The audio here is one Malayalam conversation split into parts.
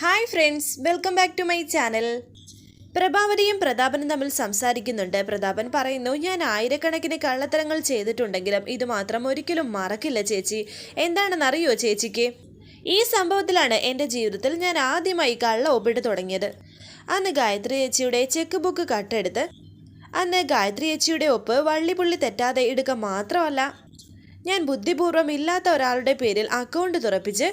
Hi friends welcome back to my channel. പ്രഭാവതിയും പ്രതാപനും തമ്മിൽ സംസാരിക്കുന്നുണ്ട്. പ്രതാപൻ പറയുന്നു ഞാൻ ആയിരക്കണക്കിന് കള്ളത്തരങ്ങൾ ചെയ്തിട്ടുണ്ടെങ്കിലും ഇത് മാത്രം ഒരിക്കലും മറക്കില്ല ചേച്ചി. എന്താണെന്നറിയോ ചേച്ചിക്ക്? ഈ സംഭവത്തിലാണ് എന്റെ ജീവിതത്തിൽ ഞാൻ ആദ്യമായി കള്ള ഒപ്പിട്ട് തുടങ്ങിയത്. അന്ന് ഗായത്രി ചേച്ചിയുടെ ചെക്ക് ബുക്ക് കട്ടെടുത്ത് അന്ന് ഗായത്രി ചേച്ചിയുടെ ഒപ്പ് വള്ളിപുള്ളി തെറ്റാതെ എടുക്കുക മാത്രമല്ല ഞാൻ ബുദ്ധിപൂർവം ഇല്ലാത്ത ഒരാളുടെ പേരിൽ അക്കൗണ്ട് തുറപ്പിച്ച്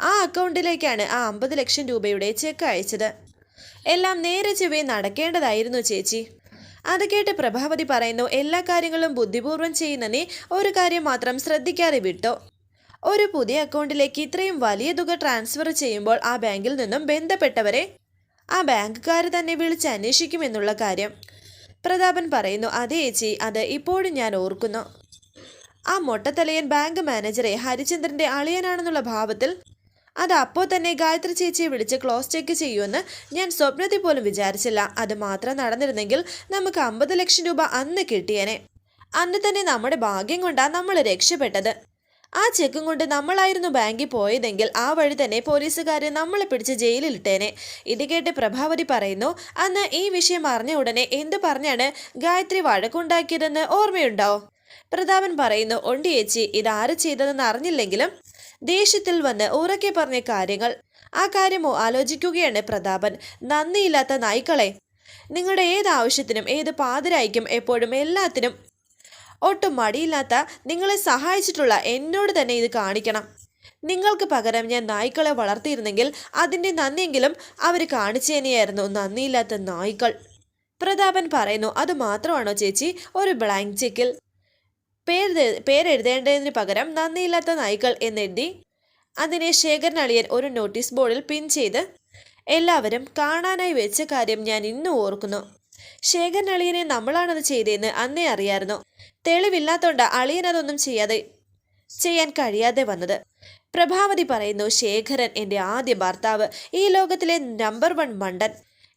ആ അക്കൗണ്ടിലേക്കാണ് ആ അമ്പത് ലക്ഷം രൂപയുടെ ചെക്ക് അയച്ചത്. എല്ലാം നേരെ ചൊവ്വേ നടക്കേണ്ടതായിരുന്നു ചേച്ചി. അത് കേട്ട് പ്രഭാവതി പറയുന്നു എല്ലാ കാര്യങ്ങളും ബുദ്ധിപൂർവം ചെയ്യുന്ന നീ ഒരു കാര്യം മാത്രം ശ്രദ്ധിക്കാതെ വിട്ടോ. ഒരു പുതിയ അക്കൗണ്ടിലേക്ക് ഇത്രയും വലിയ തുക ട്രാൻസ്ഫർ ചെയ്യുമ്പോൾ ആ ബാങ്കിൽ നിന്നും ബന്ധപ്പെട്ടവരെ ആ ബാങ്കുകാർ തന്നെ വിളിച്ച് അന്വേഷിക്കുമെന്നുള്ള കാര്യം. പ്രതാപൻ പറയുന്നു അതെ ചേച്ചി അത് ഇപ്പോഴും ഞാൻ ഓർക്കുന്നു. ആ മൊട്ടത്തലയൻ ബാങ്ക് മാനേജറെ ഹരിചന്ദ്രന്റെ അളിയനാണെന്നുള്ള ഭാവത്തിൽ അത് അപ്പോൾ തന്നെ ഗായത്രി ചേച്ചിയെ വിളിച്ച് ക്ലോസ് ചെക്ക് ചെയ്യുമെന്ന് ഞാൻ സ്വപ്നത്തിൽ പോലും വിചാരിച്ചില്ല. അത് മാത്രം നടന്നിരുന്നെങ്കിൽ നമുക്ക് അമ്പത് ലക്ഷം രൂപ അന്ന് കിട്ടിയേനെ. അന്ന് തന്നെ നമ്മുടെ ഭാഗ്യം കൊണ്ടാണ് നമ്മൾ രക്ഷപ്പെട്ടത്. ആ ചെക്കും കൊണ്ട് നമ്മളായിരുന്നു ബാങ്കിൽ പോയതെങ്കിൽ ആ വഴി തന്നെ പോലീസുകാരെ നമ്മളെ പിടിച്ച് ജയിലിലിട്ടേനെ. ഇത് കേട്ട് പ്രഭാവതി പറയുന്നു അന്ന് ഈ വിഷയം അറിഞ്ഞ ഉടനെ എന്ത് പറഞ്ഞാണ് ഗായത്രി വഴക്കുണ്ടാക്കിയതെന്ന് ഓർമ്മയുണ്ടോ? പ്രതാപൻ പറയുന്നു ഒണ്ടിയേച്ചി ഇതാര് ചെയ്തതെന്ന് അറിഞ്ഞില്ലെങ്കിലും ദേഷ്യത്തിൽ വന്ന് ഉറക്കെ പറഞ്ഞ കാര്യങ്ങൾ. ആ കാര്യമോ ആലോചിക്കുകയാണ് പ്രതാപൻ. നന്ദിയില്ലാത്ത നായ്ക്കളെ. നിങ്ങളുടെ ഏത് ആവശ്യത്തിനും ഏത് പാതിരായിക്കും എപ്പോഴും എല്ലാത്തിനും ഒട്ടും മടിയില്ലാത്ത നിങ്ങളെ സഹായിച്ചിട്ടുള്ള എന്നോട് തന്നെ ഇത് കാണിക്കണം. നിങ്ങൾക്ക് പകരം ഞാൻ നായ്ക്കളെ വളർത്തിയിരുന്നെങ്കിൽ അതിന്റെ നന്ദിയെങ്കിലും അവർ കാണിച്ചേനെയായിരുന്നു നന്ദിയില്ലാത്ത നായ്ക്കൾ. പ്രതാപൻ പറയുന്നു അത് മാത്രമാണോ ചേച്ചി? ഒരു ബ്ലാങ്ക് ചെക്കിൽ പേര് പേരെഴുതേണ്ടതിന് പകരം നന്ദിയില്ലാത്ത നായ്ക്കൾ എന്നെഴുതി അതിനെ ശേഖരൻ അളിയൻ ഒരു നോട്ടീസ് ബോർഡിൽ പിൻ ചെയ്ത് എല്ലാവരും കാണാനായി വെച്ച കാര്യം ഞാൻ ഇന്നും ഓർക്കുന്നു. ശേഖരൻ അളിയനെ നമ്മളാണത് ചെയ്തതെന്ന് അന്നേ അറിയായിരുന്നു. തെളിവില്ലാത്തോണ്ട് അളിയൻ അതൊന്നും ചെയ്യാതെ ചെയ്യാൻ കഴിയാതെ വന്നത്. പ്രഭാവതി പറയുന്നു ശേഖരൻ എന്റെ ആദ്യ ഭർത്താവ്. ഈ ലോകത്തിലെ നമ്പർ വൺ മണ്ടൻ.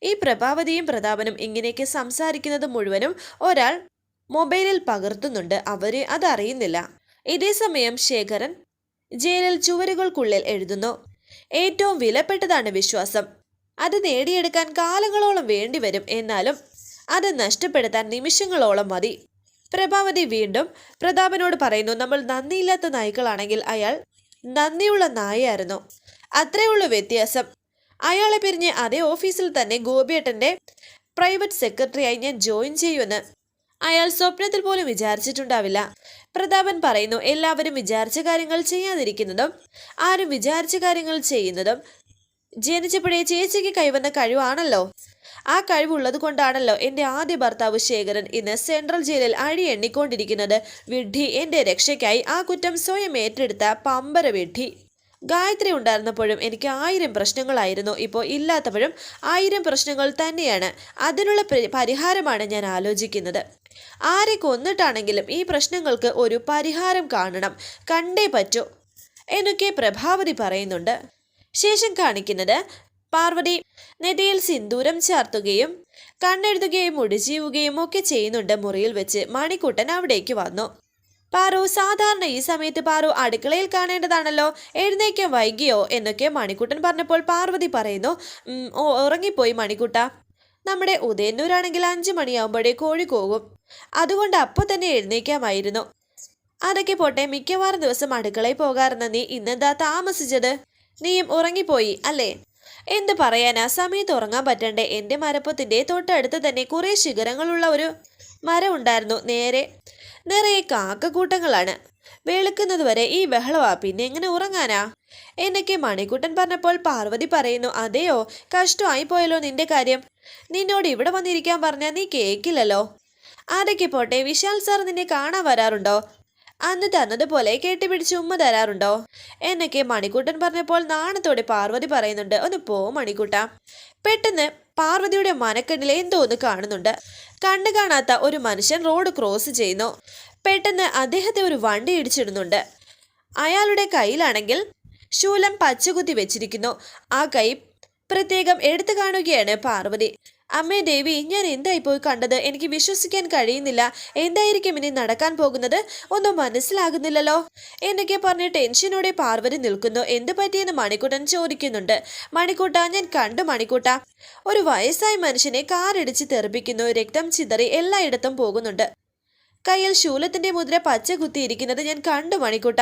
ഈ പ്രഭാവതിയും പ്രതാപനും ഇങ്ങനെയൊക്കെ സംസാരിക്കുന്നത് മുഴുവനും ഒരാൾ മൊബൈലിൽ പകർത്തുന്നുണ്ട്. അവർ അതറിയുന്നില്ല ഇതേസമയം ശേഖരൻ ജയിലിൽ ചുവരുകൾക്കുള്ളിൽ എഴുതുന്നു. ഏറ്റവും വിലപ്പെട്ടതാണ് വിശ്വാസം. അത് നേടിയെടുക്കാൻ കാലങ്ങളോളം വേണ്ടിവരും. എന്നാലും അത് നഷ്ടപ്പെടുത്താൻ നിമിഷങ്ങളോളം മതി പ്രഭാവതി വീണ്ടും പ്രതാപനോട് പറയുന്നു നമ്മൾ നന്ദിയില്ലാത്ത നായ്ക്കളാണെങ്കിൽ അയാൾ നന്ദിയുള്ള നായയായിരുന്നു. അത്രയുള്ള വ്യത്യാസം. അയാളെ പിരിഞ്ഞ് അതേ ഓഫീസിൽ തന്നെ ഗോപിയേട്ടന്റെ പ്രൈവറ്റ് സെക്രട്ടറിയായി ഞാൻ ജോയിൻ ചെയ്യുമെന്ന് അയാൾ സ്വപ്നത്തിൽ പോലും വിചാരിച്ചിട്ടുണ്ടാവില്ല. പ്രതാപൻ പറയുന്നു എല്ലാവരും വിചാരിച്ച കാര്യങ്ങൾ ചെയ്യാതിരിക്കുന്നതും ആരും വിചാരിച്ച കാര്യങ്ങൾ ചെയ്യുന്നതും ജനിച്ചപ്പോഴേ ചേച്ചിക്ക് കൈവന്ന കഴിവാണല്ലോ. ആ കഴിവുള്ളത് കൊണ്ടാണല്ലോ എന്റെ ആദ്യ ഭർത്താവ് ശേഖരൻ ഇന്ന് സെൻട്രൽ ജയിലിൽ അഴി എണ്ണിക്കൊണ്ടിരിക്കുന്നത്. വിഡ്ഢി എന്റെ രക്ഷയ്ക്കായി ആ കുറ്റം സ്വയം ഏറ്റെടുത്ത പമ്പര വിഡ്ഢി. ഗായത്രി ഉണ്ടായിരുന്നപ്പോഴും എനിക്ക് ആയിരം പ്രശ്നങ്ങളായിരുന്നു. ഇപ്പോൾ ഇല്ലാത്തപ്പോഴും ആയിരം പ്രശ്നങ്ങൾ തന്നെയാണ്. അതിനുള്ള പരിഹാരമാണ് ഞാൻ ആലോചിക്കുന്നത്. ആരെ കൊന്നിട്ടാണെങ്കിലും ഈ പ്രശ്നങ്ങൾക്ക് ഒരു പരിഹാരം കാണണം. കണ്ടേ പറ്റൂ എന്നൊക്കെ പ്രഭാവതി പറയുന്നുണ്ട്. ശേഷം കാണിക്കുന്നത് പാർവതി നെതിയിൽ സിന്ദൂരം ചാർത്തുകയും കണ്ണെഴുതുകയും ഒടിജീവുകയും ഒക്കെ ചെയ്യുന്നുണ്ട് മുറിയിൽ വെച്ച്. മണിക്കുട്ടൻ അവിടേക്ക് വന്നു. പാറു സാധാരണ ഈ സമയത്ത് പാറു അടുക്കളയിൽ കാണേണ്ടതാണല്ലോ? എഴുന്നേക്കാൻ വൈകിയോ? എന്നൊക്കെ മണിക്കുട്ടൻ പറഞ്ഞപ്പോൾ പാർവതി പറയുന്നു "ഉം, ഓ ഉറങ്ങിപ്പോയി മണിക്കുട്ട. നമ്മുടെ ഉദയന്നൂരാണെങ്കിൽ അഞ്ചു മണിയാവുമ്പോഴേ കോഴി അതുകൊണ്ട് അപ്പോൾ തന്നെ എഴുന്നേക്കാമായിരുന്നു. അതൊക്കെ പോട്ടെ മിക്കവാറും ദിവസം അടുക്കളയിൽ പോകാറുന്ന നീ ഇന്നെന്താ താമസിച്ചത്? നീയും ഉറങ്ങിപ്പോയി അല്ലേ? എന്ത് പറയാനാ? സമയത്ത് ഉറങ്ങാൻ പറ്റണ്ടേ? എന്റെ മരപ്പത്തിന്റെ തൊട്ടടുത്ത് തന്നെ കുറേ ശിഖരങ്ങളുള്ള ഒരു മരം ഉണ്ടായിരുന്നു. നേരെ നിറയെ കാക്കക്കൂട്ടങ്ങളാണ്. വെളുക്കുന്നത് വരെ ഈ ബഹളവാ. പിന്നെ എങ്ങനെ ഉറങ്ങാനാ? എന്നൊക്കെ മണിക്കുട്ടൻ പറഞ്ഞപ്പോൾ പാർവതി പറയുന്നു അതെയോ? കഷ്ടമായി പോയല്ലോ നിന്റെ കാര്യം. നിന്നോട് ഇവിടെ വന്നിരിക്കാൻ പറഞ്ഞാൽ നീ കേക്കില്ലല്ലോ. അതൊക്കെ പോട്ടെ വിശാൽ സാർ നിന്നെ കാണാൻ വരാറുണ്ടോ? അന്ന് തന്നതുപോലെ കെട്ടിപ്പിടിച്ച് ഉമ്മ തരാറുണ്ടോ? എന്നൊക്കെ മണിക്കൂട്ടൻ പറഞ്ഞപ്പോൾ നാണത്തോടെ പാർവതി പറയുന്നുണ്ട് ഒന്ന് പോ മണിക്കൂട്ട. പെട്ടെന്ന് പാർവതിയുടെ മനക്കണ്ണിൽ എന്തോ ഒന്ന് കാണുന്നുണ്ട്. കണ്ടു കാണാത്ത ഒരു മനുഷ്യൻ റോഡ് ക്രോസ് ചെയ്യുന്നു. പെട്ടെന്ന് അദ്ദേഹത്തെ ഒരു വണ്ടി ഇടിച്ചിടുന്നുണ്ട്. അയാളുടെ കയ്യിലാണെങ്കിൽ ശൂലം പച്ചകുത്തി വെച്ചിരിക്കുന്നു. ആ കൈ പ്രത്യേകം എടുത്തു കാണുകയാണ് പാർവതി. അമ്മേ ദേവി ഞാൻ എന്തായി പോയി കണ്ടത്? എനിക്ക് വിശ്വസിക്കാൻ കഴിയുന്നില്ല. എന്തായിരിക്കും ഇനി നടക്കാൻ പോകുന്നത്? ഒന്നും മനസ്സിലാകുന്നില്ലല്ലോ. എന്നൊക്കെ പറഞ്ഞ് ടെൻഷനോടെ പാർവതി നിൽക്കുന്നു. എന്ത് പറ്റിയെന്ന് മണിക്കൂട്ടൻ ചോദിക്കുന്നുണ്ട്. മണിക്കൂട്ട ഞാൻ കണ്ടു മണിക്കൂട്ട. ഒരു വയസ്സായ മനുഷ്യനെ കാറിടിച്ച് തെറിപ്പിക്കുന്നു. രക്തം ചിതറി എല്ലായിടത്തും പോകുന്നുണ്ട്. കയ്യിൽ ശൂലത്തിന്റെ മുദ്ര പച്ച കുത്തിയിരിക്കുന്നത് ഞാൻ കണ്ടു മണിക്കൂട്ട.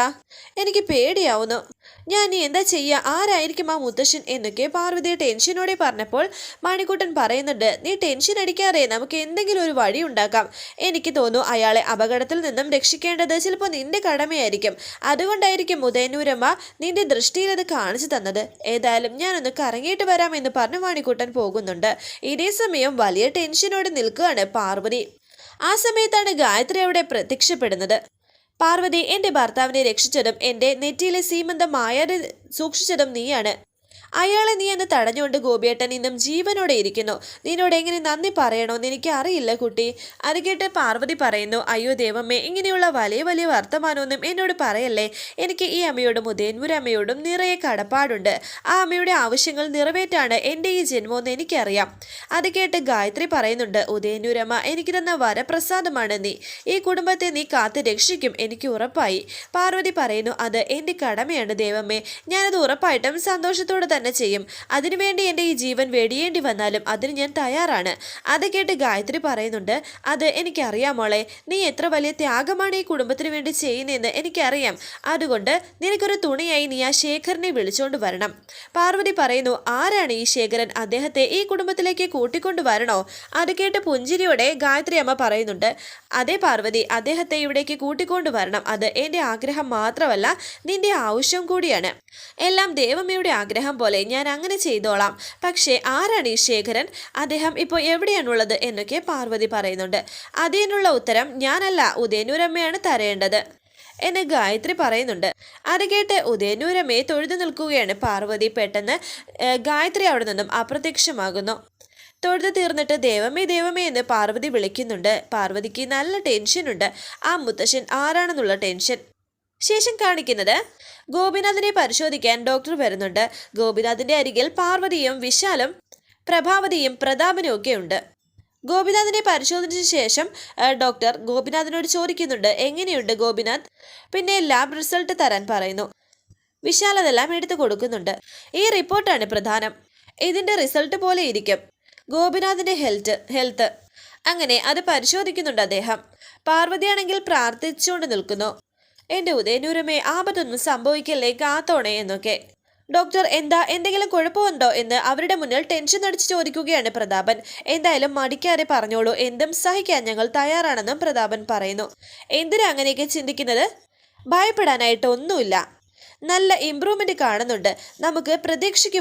എനിക്ക് പേടിയാവുന്നു. ഞാൻ ഇനി എന്താ ചെയ്യുക ആരായിരിക്കും ആ മുത്തശ്ശൻ എന്നൊക്കെ പാർവതി ടെൻഷനോടെ പറഞ്ഞപ്പോൾ മണിക്കൂട്ടൻ പറയുന്നുണ്ട് നീ ടെൻഷൻ അടിക്കാതെ നമുക്ക് എന്തെങ്കിലും ഒരു വഴി ഉണ്ടാക്കാം. എനിക്ക് തോന്നുന്നു അയാളെ അപകടത്തിൽ നിന്നും രക്ഷിക്കേണ്ടത് ചിലപ്പോൾ നിന്റെ കടമയായിരിക്കും. അതുകൊണ്ടായിരിക്കും ഉദയനൂരമ്മ നിന്റെ ദൃഷ്ടിയിൽ അത് കാണിച്ചു തന്നത്. ഏതായാലും ഞാനൊന്ന് കറങ്ങിയിട്ട് വരാം എന്ന് പറഞ്ഞ് മണിക്കൂട്ടൻ പോകുന്നുണ്ട്. ഇതേ സമയം വലിയ ടെൻഷനോടെ നിൽക്കുകയാണ് പാർവതി. ആ സമയത്താണ് ഗായത്രി അവിടെ പ്രത്യക്ഷപ്പെടുന്നത്. പാർവതി എന്റെ ഭർത്താവിനെ രക്ഷിച്ചതും എന്റെ നെറ്റിയിലെ സീമന്തം മായാതെ സൂക്ഷിച്ചതും നീയാണ്. അയാളെ നീ എന്ന് തടഞ്ഞുകൊണ്ട് ഗോപിയേട്ടൻ ഇന്നും ജീവനോടെ ഇരിക്കുന്നു. നിന്നോട് എങ്ങനെ നന്ദി പറയണോന്ന് എനിക്ക് അറിയില്ല കുട്ടി. അത് കേട്ട് പാർവതി പറയുന്നു അയ്യോ ദേവമ്മേ ഇങ്ങനെയുള്ള വലിയ വലിയ വർത്തമാനമൊന്നും എന്നോട് പറയല്ലേ? എനിക്ക് ഈ അമ്മയോടും ഉദയൻപുരമ്മയോടും നിറയെ കടപ്പാടുണ്ട്. ആ അമ്മയുടെ ആവശ്യങ്ങൾ നിറവേറ്റാണ് എന്റെ ഈ ജന്മമെന്ന് എനിക്കറിയാം. അത് കേട്ട് ഗായത്രി പറയുന്നുണ്ട് ഉദയനൂരമ്മ എനിക്ക് തന്ന വരപ്രസാദമാണ് നീ. ഈ കുടുംബത്തെ നീ കാത്ത് രക്ഷിക്കും എനിക്ക് ഉറപ്പായി. പാർവതി പറയുന്നു അത് എന്റെ കടമയാണ് ദേവമ്മേ. ഞാനത് ഉറപ്പായിട്ടും സന്തോഷത്തോടെ ചെയ്യും. അതിനുവേണ്ടി എന്റെ ഈ ജീവൻ വെടിയേണ്ടി വന്നാലും അതിന് ഞാൻ തയ്യാറാണ്. അത് കേട്ട് ഗായത്രി പറയുന്നുണ്ട് അത് എനിക്കറിയാം മോളെ. നീ എത്ര വലിയ ത്യാഗമാണ് ഈ കുടുംബത്തിന് വേണ്ടി ചെയ്യുന്നതെന്ന് എനിക്കറിയാം. അതുകൊണ്ട് നിനക്കൊരു തുണിയായി നീ ആ ശേഖരനെ വിളിച്ചോണ്ട് വരണം. പാർവതി പറയുന്നു ആരാണ് ഈ ശേഖരൻ? അദ്ദേഹത്തെ ഈ കുടുംബത്തിലേക്ക് കൂട്ടിക്കൊണ്ടു വരണോ? അത് കേട്ട് പുഞ്ചിരിയോടെ ഗായത്രി അമ്മ പറയുന്നുണ്ട് അതേ പാർവതി അദ്ദേഹത്തെ ഇവിടേക്ക് കൂട്ടിക്കൊണ്ടു വരണം. അത് എന്റെ ആഗ്രഹം മാത്രമല്ല നിന്റെ ആവശ്യം കൂടിയാണ്. എല്ലാം ദേവമ്മയുടെ ആഗ്രഹം പോലെ ഞാൻ അങ്ങനെ ചെയ്തോളാം. പക്ഷേ ആരാണ് ഈ ശേഖരൻ? അദ്ദേഹം ഇപ്പോൾ എവിടെയാണുള്ളത് എന്നൊക്കെ പാർവതി പറയുന്നുണ്ട്. അതിനുള്ള ഉത്തരം ഞാനല്ല ഉദയനൂരമ്മയാണ് തരേണ്ടത്. എന്ന് ഗായത്രി പറയുന്നുണ്ട്. അത് കേട്ട് ഉദയനൂരമ്മയെ തൊഴുതു നിൽക്കുകയാണ് പാർവതി പെട്ടെന്ന് ഗായത്രി അവിടെ നിന്നും അപ്രത്യക്ഷമാകുന്നു. തൊഴുതു തീർന്നിട്ട് ദേവമേ ദേവമേ എന്ന് പാർവതി വിളിക്കുന്നുണ്ട്. പാർവതിക്ക് നല്ല ടെൻഷനുണ്ട്. ആ മുത്തശ്ശൻ ആരാണെന്നുള്ള ടെൻഷൻ. ശേഷം കാണിക്കുന്നത് ഗോപിനാഥിനെ പരിശോധിക്കാൻ ഡോക്ടർ വരുന്നുണ്ട്. ഗോപിനാഥിന്റെ അരികിൽ പാർവതിയും വിശാലും പ്രഭാവതിയും പ്രതാപനും ഒക്കെ ഉണ്ട്. ഗോപിനാഥിനെ പരിശോധിച്ച ശേഷം ഡോക്ടർ ഗോപിനാഥിനോട് ചോദിക്കുന്നുണ്ട് എങ്ങനെയുണ്ട് ഗോപിനാഥ്? പിന്നെ ലാബ് റിസൾട്ട് തരാൻ പറയുന്നു. വിശാൽ അതെല്ലാം എടുത്തു കൊടുക്കുന്നുണ്ട്. ഈ റിപ്പോർട്ടാണ് പ്രധാനം. ഇതിന്റെ റിസൾട്ട് പോലെ ഇരിക്കും. ഗോപിനാഥിന്റെ ഹെൽത്ത് ഹെൽത്ത്. അങ്ങനെ അത് പരിശോധിക്കുന്നുണ്ട് അദ്ദേഹം. പാർവതിയാണെങ്കിൽ പ്രാർത്ഥിച്ചുകൊണ്ട് നിൽക്കുന്നു. എന്റെ ഉദയനൂരമേ ആപത്തൊന്നും സംഭവിക്കല്ലേ കാത്തോണേ എന്നൊക്കെ. ഡോക്ടർ എന്താ എന്തെങ്കിലും കുഴപ്പമുണ്ടോ എന്ന് അവരുടെ മുന്നിൽ ടെൻഷൻ അടിച്ച് ചോദിക്കുകയാണ് പ്രതാപൻ. എന്തായാലും മടിക്കാതെ പറഞ്ഞോളൂ എന്തും സഹിക്കാൻ ഞങ്ങൾ തയ്യാറാണെന്നും പ്രതാപൻ പറയുന്നു. എന്തിനാ അങ്ങനെയൊക്കെ ചിന്തിക്കുന്നത്? ഭയപ്പെടാനായിട്ട് ഒന്നുമില്ല. നല്ല ഇമ്പ്രൂവ്മെന്റ് കാണുന്നുണ്ട്. നമുക്ക് പ്രതീക്ഷയ്ക്ക്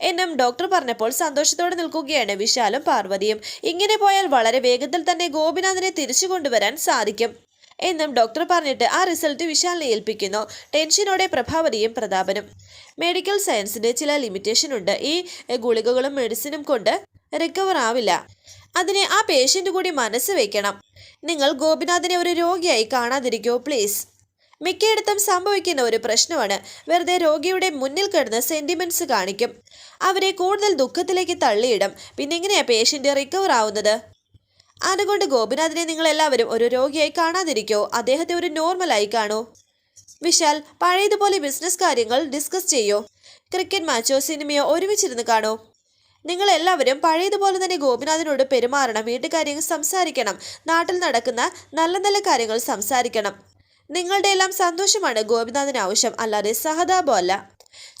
എന്നും ഡോക്ടർ പറഞ്ഞപ്പോൾ സന്തോഷത്തോടെ നിൽക്കുകയാണ് വിശാലും പാർവതിയും. ഇങ്ങനെ പോയാൽ വളരെ വേഗത്തിൽ തന്നെ ഗോപിനാഥിനെ തിരിച്ചു കൊണ്ടുവരാൻ സാധിക്കും. എന്നും ഡോക്ടർ പറഞ്ഞിട്ട് ആ റിസൾട്ട് വിശാലിനെ ഏൽപ്പിക്കുന്നു. ടെൻഷനോടെ പ്രഭാവതിയും പ്രതാപനും. മെഡിക്കൽ സയൻസിന്റെ ചില ലിമിറ്റേഷൻ ഉണ്ട്. ഈ ഗുളികകളും മെഡിസിനും കൊണ്ട് റിക്കവർ ആവില്ല. അതിനെ ആ പേഷ്യന്റ് കൂടി മനസ്സ് വയ്ക്കണം നിങ്ങൾ ഗോപിനാഥിനെ ഒരു രോഗിയായി കാണാതിരിക്കോ പ്ലീസ് മിക്കയിടത്തും സംഭവിക്കുന്ന ഒരു പ്രശ്നമാണ്. വെറുതെ രോഗിയുടെ മുന്നിൽ കിടന്ന് സെന്റിമെന്റ്സ് കാണിക്കും. അവരെ കൂടുതൽ ദുഃഖത്തിലേക്ക് തള്ളിയിടും. പിന്നെ പേഷ്യന്റ് റിക്കവർ ആവുന്നത്? അതുകൊണ്ട് ഗോപിനാഥിനെ നിങ്ങൾ എല്ലാവരും ഒരു രോഗിയായി കാണാതിരിക്കോ. അദ്ദേഹത്തെ ഒരു നോർമലായി കാണൂ. വിശാൽ പഴയതുപോലെ ബിസിനസ് കാര്യങ്ങൾ ഡിസ്കസ് ചെയ്യോ. ക്രിക്കറ്റ് മാച്ചോ സിനിമയോ ഒരുമിച്ചിരുന്ന് കാണൂ. നിങ്ങൾ എല്ലാവരും പഴയതുപോലെ തന്നെ ഗോപിനാഥിനോട് പെരുമാറണം. വീട്ടുകാര്യങ്ങൾ സംസാരിക്കണം. നാട്ടിൽ നടക്കുന്ന നല്ല നല്ല കാര്യങ്ങൾ സംസാരിക്കണം. നിങ്ങളുടെ എല്ലാം സന്തോഷമാണ് ഗോപിനാഥിന് ആവശ്യം. അല്ലാതെ സഹതാപം അല്ല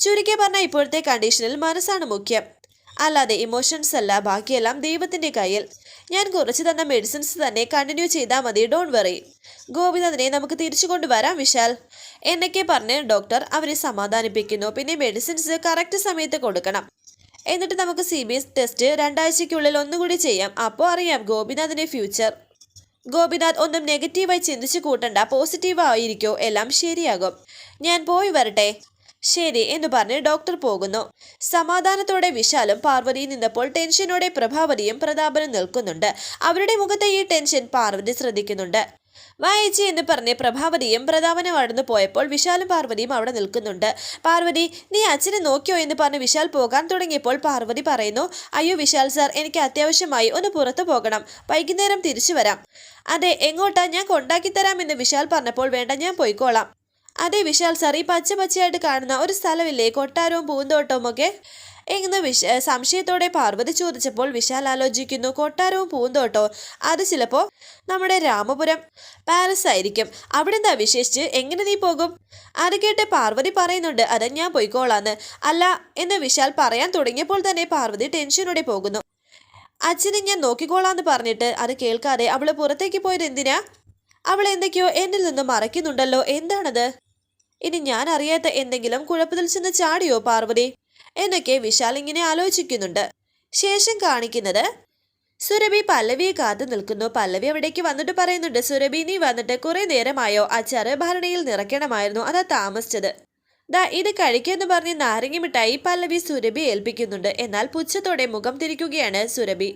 ചുരുക്കി പറഞ്ഞ ഇപ്പോഴത്തെ കണ്ടീഷനിൽ മനസ്സാണ് മുഖ്യം. അല്ലാതെ ഇമോഷൻസ് അല്ല ബാക്കിയെല്ലാം ദൈവത്തിന്റെ കയ്യിൽ. ഞാൻ കുറച്ച് തന്ന മെഡിസിൻസ് തന്നെ കണ്ടിന്യൂ ചെയ്താൽ മതി ഡോണ്ട് വെറി ഗോപിനാഥിനെ നമുക്ക് തിരിച്ചു കൊണ്ടുവരാം വിശാൽ. എന്നൊക്കെ പറഞ്ഞ് ഡോക്ടർ അവരെ സമാധാനിപ്പിക്കുന്നു. പിന്നെ മെഡിസിൻസ് കറക്റ്റ് സമയത്ത് കൊടുക്കണം. എന്നിട്ട് നമുക്ക് സി ബി എസ് ടെസ്റ്റ് രണ്ടാഴ്ചയ്ക്കുള്ളിൽ ഒന്നുകൂടി ചെയ്യാം. അപ്പോൾ അറിയാം ഗോപിനാഥിന്റെ ഫ്യൂച്ചർ ഗോപിനാഥ് ഒന്നും നെഗറ്റീവായി ചിന്തിച്ചു കൂട്ടണ്ട. പോസിറ്റീവ് ആയിരിക്കോ? എല്ലാം ശരിയാകും. ഞാൻ പോയി വരട്ടെ. ശരി എന്ന് പറഞ്ഞ് ഡോക്ടർ പോകുന്നു. സമാധാനത്തോടെ വിശാലും പാർവതിയും നിന്നപ്പോൾ ടെൻഷനോടെ പ്രഭാവതിയും പ്രതാപനും നിൽക്കുന്നുണ്ട്. അവരുടെ മുഖത്തെ ഈ ടെൻഷൻ പാർവതി ശ്രദ്ധിക്കുന്നുണ്ട്. വായിച്ചി എന്ന് പറഞ്ഞ് പ്രഭാവതിയും പ്രതാപനും അടന്നു പോയപ്പോൾ വിശാലും പാർവതിയും അവിടെ നിൽക്കുന്നുണ്ട്. പാർവതി നീ അച്ഛനെ നോക്കിയോ എന്ന് പറഞ്ഞ് വിശാൽ പോകാൻ തുടങ്ങിയപ്പോൾ പാർവതി പറയുന്നു അയ്യോ വിശാൽ സാർ എനിക്ക് അത്യാവശ്യമായി ഒന്ന് പുറത്തു പോകണം. വൈകുന്നേരം തിരിച്ചു വരാം. അതെ എങ്ങോട്ടാ? ഞാൻ കൊണ്ടാക്കി തരാം തരാമെന്ന് വിശാൽ പറഞ്ഞപ്പോൾ വേണ്ട ഞാൻ പോയിക്കോളാം. അതെ വിശാൽ സാർ ഈ പച്ച പച്ചയായിട്ട് കാണുന്ന ഒരു സ്ഥലമില്ലേ? കൊട്ടാരവും പൂന്തോട്ടവും ഒക്കെ? എന്ന് വിശ സംശയത്തോടെ പാർവതി ചോദിച്ചപ്പോൾ വിശാൽ ആലോചിക്കുന്നു കൊട്ടാരവും പൂന്തോട്ടവും അത് ചിലപ്പോൾ നമ്മുടെ രാമപുരം പാലസ് ആയിരിക്കും. അവിടെ എന്താ വിശേഷിച്ച്? എങ്ങനെ നീ പോകും? അത് കേട്ട് പാർവതി പറയുന്നുണ്ട് അത് ഞാൻ പോയിക്കോളാന്ന്. അല്ല എന്ന് വിശാൽ പറയാൻ തുടങ്ങിയപ്പോൾ തന്നെ പാർവതി ടെൻഷനോടെ പോകുന്നു. അച്ഛനെ ഞാൻ നോക്കിക്കോളാന്ന് പറഞ്ഞിട്ട് അത് കേൾക്കാതെ അവൾ പുറത്തേക്ക് പോയത് എന്തിനാ? അവൾ എന്തൊക്കെയോ എന്നിൽ നിന്ന് മറയ്ക്കുന്നുണ്ടല്ലോ. എന്താണത്? ഇനി ഞാൻ അറിയാത്ത എന്തെങ്കിലും കുഴപ്പത്തിൽ ചെന്ന് ചാടിയോ പാർവതി? എന്നൊക്കെ വിശാൽ ഇങ്ങനെ ആലോചിക്കുന്നുണ്ട്. ശേഷം കാണിക്കുന്നത് സുരഭി പല്ലവിയെ കാത്തു നിൽക്കുന്നു. പല്ലവി അവിടേക്ക് വന്നിട്ട് പറയുന്നുണ്ട് സുരഭി നീ വന്നിട്ട് കുറെ നേരമായോ? അച്ചാറ് ഭരണിയിൽ നിറയ്ക്കണമായിരുന്നു. അതാ താമസിച്ചത്. ദാ ഇത് കഴിക്കുമെന്ന് പറഞ്ഞ് നാരങ്ങ മിഠായി പല്ലവി സുരഭി ഏൽപ്പിക്കുന്നുണ്ട്. എന്നാൽ പുച്ഛത്തോടെ മുഖം തിരിക്കുകയാണ് സുരഭി.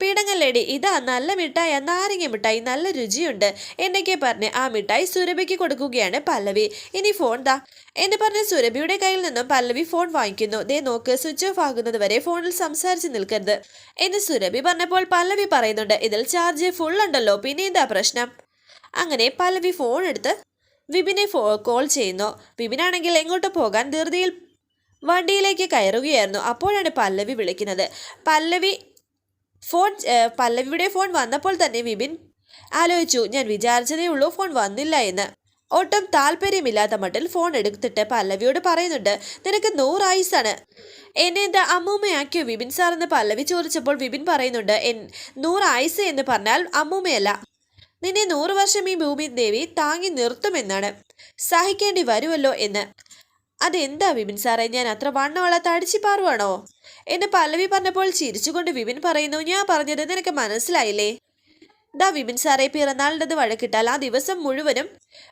പീഡങ്ങല്ലേടി ഇതാ നല്ല മിഠായ നാരങ്ങ മിഠായി നല്ല രുചിയുണ്ട്. എന്നൊക്കെ പറഞ്ഞ് ആ മിഠായി സുരഭിക്ക് കൊടുക്കുകയാണ് പല്ലവി. ഇനി ഫോൺ ദാ. എന്ന് പറഞ്ഞ് സുരഭിയുടെ കയ്യിൽ നിന്നും പല്ലവി ഫോൺ വാങ്ങിക്കുന്നു. ദേ നോക്ക് സ്വിച്ച് ഓഫ് ആകുന്നത് വരെ ഫോണിൽ സംസാരിച്ച് നിൽക്കരുത് എന്ന് സുരഭി പറഞ്ഞപ്പോൾ പല്ലവി പറയുന്നുണ്ട്. ഇതിൽ ചാർജ് ഫുൾ ഉണ്ടല്ലോ പിന്നെ എന്താ പ്രശ്നം? അങ്ങനെ പല്ലവി ഫോൺ എടുത്ത് വിപിനെ കോൾ ചെയ്യുന്നു. വിപിനാണെങ്കിൽ എങ്ങോട്ട് പോകാൻ ധൃതിയിൽ വണ്ടിയിലേക്ക് കയറുകയായിരുന്നു. അപ്പോഴാണ് പല്ലവി വിളിക്കുന്നത്. പല്ലവി ഫോൺ പല്ലവിയുടെ ഫോൺ വന്നപ്പോൾ തന്നെ വിപിൻ ആലോചിച്ചു ഞാൻ വിചാരിച്ചതേ ഉള്ളൂ ഫോൺ വന്നില്ല എന്ന്. ഒട്ടും താല്പര്യമില്ലാത്ത മട്ടിൽ ഫോൺ എടുത്തിട്ട് പല്ലവിയോട് പറയുന്നുണ്ട് നിനക്ക് നൂറായുസാണ് എന്നെ എന്താ അമ്മൂമ്മയാക്കിയോ? വിപിൻ സാർ എന്ന് പല്ലവി ചോദിച്ചപ്പോൾ വിപിൻ പറയുന്നുണ്ട് എൻ നൂറായുസ് എന്ന് പറഞ്ഞാൽ അമ്മൂമ്മയല്ല. നിന്നെ നൂറു വർഷം ഈ ഭൂമി ദേവി താങ്ങി നിർത്തുമെന്നാണ്. സഹിക്കേണ്ടി വരുമല്ലോ എന്ന്. അതെന്താ വിപിൻ സാറേ ഞാൻ അത്ര വണ്ണമുള്ള തടിച്ചിപ്പാറുവാണോ എന്ന് പല്ലവി പറഞ്ഞപ്പോൾ ചിരിച്ചുകൊണ്ട് വിപിൻ പറയുന്നു ഞാൻ പറഞ്ഞത് നിനക്ക് മനസ്സിലായില്ലേ? ദാ വിപിൻ സാറേ പിറന്നാളിന്റെ വഴക്കിട്ടാൽ ആ ദിവസം മുഴുവനും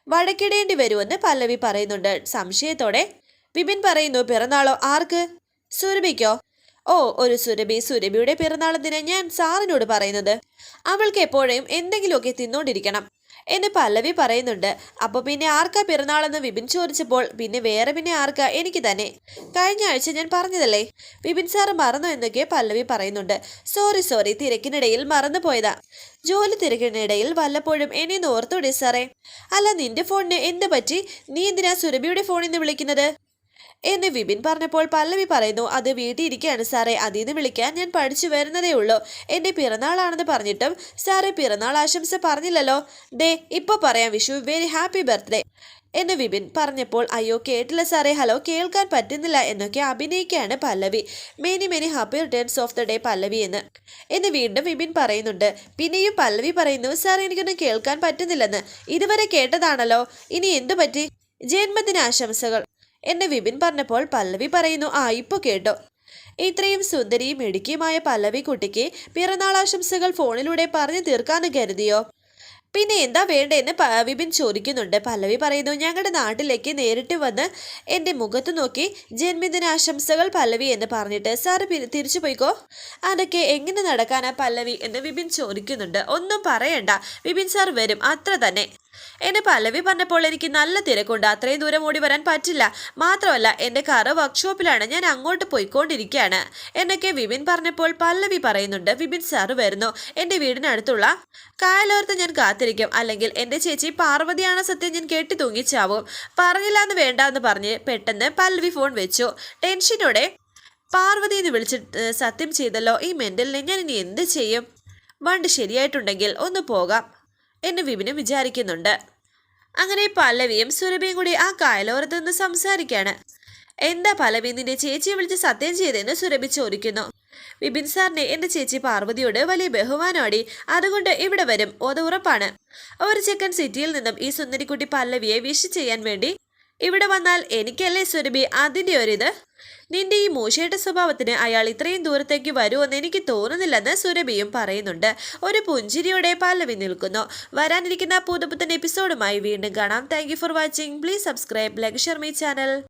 വഴക്കിടേണ്ടി വരുമെന്ന് പല്ലവി പറയുന്നുണ്ട്. സംശയത്തോടെ വിപിൻ പറയുന്നു പിറന്നാളോ? ആർക്ക്? സുരഭിക്കോ? ഓ ഒരു സുരഭി സുരഭിയുടെ പിറന്നാളത്തിന് ഞാൻ സാറിനോട് പറയുന്നത്. അവൾക്ക് എപ്പോഴും എന്തെങ്കിലുമൊക്കെ തിന്നോണ്ടിരിക്കണം. എന്നെ പല്ലവി പറയുന്നുണ്ട്. അപ്പൊ പിന്നെ ആർക്കാ പിറന്നാളെന്ന് വിപിൻ ചോദിച്ചപ്പോൾ പിന്നെ വേറെ പിന്നെ ആർക്കാ? എനിക്ക് തന്നെ. കഴിഞ്ഞ ആഴ്ച ഞാൻ പറഞ്ഞതല്ലേ? വിപിൻ സാറ് മറന്നു എന്നൊക്കെ പല്ലവി പറയുന്നുണ്ട്. സോറി സോറി തിരക്കിനിടയിൽ മറന്നു പോയതാ. ജോലി തിരക്കിനിടയിൽ വല്ലപ്പോഴും എന്നെ ഓർത്തോടെ സാറേ. അല്ല നിന്റെ ഫോണിന് എന്ത് പറ്റി? നീ എന്തിനാ സുരഭിയുടെ ഫോണിൽ നിന്ന് വിളിക്കുന്നത്? എന്ന് വിപിൻ പറഞ്ഞപ്പോൾ പല്ലവി പറയുന്നു അത് വീട്ടിൽ ഇരിക്കുകയാണ് സാറേ അതിൽ നിന്ന് വിളിക്കാൻ ഞാൻ പഠിച്ചു വരുന്നതേ ഉള്ളൂ. എന്റെ പിറന്നാളാണെന്ന് പറഞ്ഞിട്ടും സാറേ പിറന്നാൾ ആശംസ പറഞ്ഞില്ലല്ലോ. ദേ ഇപ്പോൾ പറയാം വിഷു വെരി ഹാപ്പി ബർത്ത്ഡേ എന്ന് വിപിൻ പറഞ്ഞപ്പോൾ അയ്യോ കേട്ടില്ല സാറേ ഹലോ കേൾക്കാൻ പറ്റുന്നില്ല എന്നൊക്കെ അഭിനയിക്കുകയാണ് Pallavi. Many many happy returns of the day Pallavi എന്ന്. എന്ന് വീണ്ടും വിപിൻ പറയുന്നുണ്ട് പിന്നെയും പല്ലവി പറയുന്നു സാർ എനിക്കൊന്നും കേൾക്കാൻ പറ്റുന്നില്ലെന്ന്. ഇതുവരെ കേട്ടതാണല്ലോ. ഇനി എന്തു പറ്റി ജന്മദിനാശംസകൾ. എന്ന് വിപിൻ പറഞ്ഞപ്പോൾ പല്ലവി പറയുന്നു ആ ഇപ്പോൾ കേട്ടോ. ഇത്രയും സുന്ദരിയും ഇടുക്കിയുമായ പല്ലവി കുട്ടിക്ക് പിറന്നാളാശംസകൾ ഫോണിലൂടെ പറഞ്ഞു തീർക്കാന്ന് കരുതിയോ? പിന്നെ എന്താ വേണ്ടതെന്ന് വിപിൻ ചോദിക്കുന്നുണ്ട്. പല്ലവി പറയുന്നു ഞങ്ങളുടെ നാട്ടിലേക്ക് നേരിട്ട് വന്ന് എന്റെ മുഖത്ത് നോക്കി ജന്മദിനാശംസകൾ പല്ലവി എന്ന് പറഞ്ഞിട്ട്. സാറ് തിരിച്ചു പോയിക്കോ? അതൊക്കെ എങ്ങനെ നടക്കാനാ പല്ലവി? എന്ന് വിപിൻ ചോദിക്കുന്നുണ്ട്. ഒന്നും പറയണ്ട. വിപിൻ സാർ വരും. അത്ര തന്നെ. എന്നെ പല്ലവി പറഞ്ഞപ്പോൾ എനിക്ക് നല്ല തിരക്കുണ്ട്. അത്രയും ദൂരം ഓടി വരാൻ പറ്റില്ല. മാത്രമല്ല എന്റെ കാറ് വർക്ക്ഷോപ്പിലാണ്. ഞാൻ അങ്ങോട്ട് പോയിക്കൊണ്ടിരിക്കുകയാണ്. എന്നൊക്കെ വിപിൻ പറഞ്ഞപ്പോൾ പല്ലവി പറയുന്നുണ്ട്. വിപിൻ സാറ് വരുന്നു. എന്റെ വീടിനടുത്തുള്ള കായലോർത്ത് ഞാൻ കാത്തിരിക്കും. അല്ലെങ്കിൽ എന്റെ ചേച്ചി പാർവതിയാണ് സത്യം ഞാൻ കെട്ടി തൂങ്ങിച്ചാവും. പറഞ്ഞില്ല എന്ന് വേണ്ട എന്ന് പറഞ്ഞ് പെട്ടെന്ന് പല്ലവി ഫോൺ വെച്ചു. ടെൻഷനോടെ പാർവതി എന്ന് വിളിച്ച് സത്യം ചെയ്തല്ലോ ഈ മെന്റലിനെ ഞാൻ ഇനി എന്ത് ചെയ്യും? വണ്ടി ശരിയായിട്ടുണ്ടെങ്കിൽ ഒന്ന് പോകാം എന്ന് വിപിന് വിചാരിക്കുന്നുണ്ട്. അങ്ങനെ പല്ലവിയും സുരഭിയും കൂടി ആ കായലോരത്ത് നിന്ന് സംസാരിക്കാണ്. എന്താ പല്ലവി നിന്റെ ചേച്ചിയെ വിളിച്ച് സത്യം ചെയ്തെന്ന് സുരഭി ചോദിക്കുന്നു. വിപിൻ സാറിനെ എന്റെ ചേച്ചി പാർവതിയോട് വലിയ ബഹുമാനമാടി. അതുകൊണ്ട് ഇവിടെ വരും. അത് ഉറപ്പാണ്. ഒരു ചെക്കൻ സിറ്റിയിൽ നിന്നും ഈ സുന്ദരിക്കുട്ടി പല്ലവിയെ വിഷ് ചെയ്യാൻ വേണ്ടി ഇവിടെ വന്നാൽ എനിക്കല്ലേ സുരഭി? അതിന്റെ ഒരിത്. നിന്റെ ഈ മൂശയുടെ സ്വഭാവത്തിന് അയാൾ ഇത്രയും ദൂരത്തേക്ക് വരുമെന്ന് എനിക്ക് തോന്നുന്നില്ലെന്ന് സുരഭിയും പറയുന്നുണ്ട്. ഒരു പുഞ്ചിരിയോടെ പല്ലവി നിൽക്കുന്നു. വരാനിരിക്കുന്ന പുതുപുത്തൻ എപ്പിസോഡുമായി വീണ്ടും കാണാം. Thank for watching please subscribe like share my channel